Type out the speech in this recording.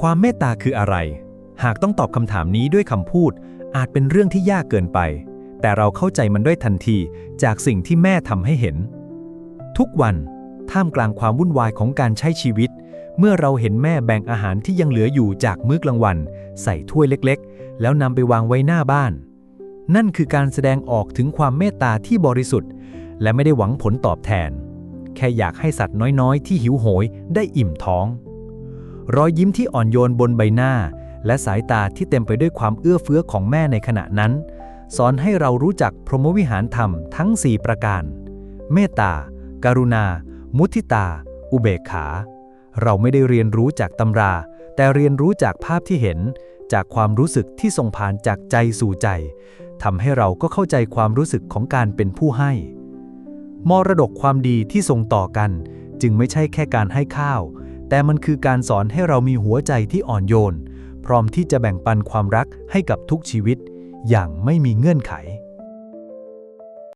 ความเมตตาคืออะไร หากต้องตอบคำถามนี้ด้วยคำพูด อาจเป็นเรื่องที่ยากเกินไป แต่เราเข้าใจมันด้วยทันทีจากสิ่งที่แม่ทำให้เห็น ทุกวันท่ามกลางความวุ่นวายของการใช้ชีวิต เมื่อเราเห็นแม่แบ่งอาหารที่ยังเหลืออยู่จากมื้อกลางวัน ใส่ถ้วยเล็กๆ แล้วนำไปวางไว้หน้าบ้าน นั่นคือการแสดงออกถึงความเมตตาที่บริสุทธิ์ และไม่ได้หวังผลตอบแทน แค่อยากให้สัตว์น้อยๆ ที่หิวโหยได้อิ่มท้อง รอยยิ้มที่อ่อนโยนบนใบหน้า และสายตาที่เต็มไปด้วยความเอื้อเฟื้อของแม่ในขณะนั้น สอนให้เรารู้จักพรหมวิหารธรรมทั้ง 4 ประการ เมตตาการุณา มุทิตา อุเบกขา เราไม่ได้เรียนรู้จากตำรา แต่เรียนรู้จากภาพที่เห็น จากความรู้สึกที่ส่งผ่านจากใจสู่ใจทำให้เราก็เข้าใจความรู้สึกของการเป็นผู้ให้ มรดกความดีที่ส่งต่อกัน จึงไม่ใช่แค่การให้ข้าว แต่มันคือการสอนให้เรามีหัวใจที่อ่อนโยน พร้อมที่จะแบ่งปันความรักให้กับทุกชีวิต อย่างไม่มีเงื่อนไข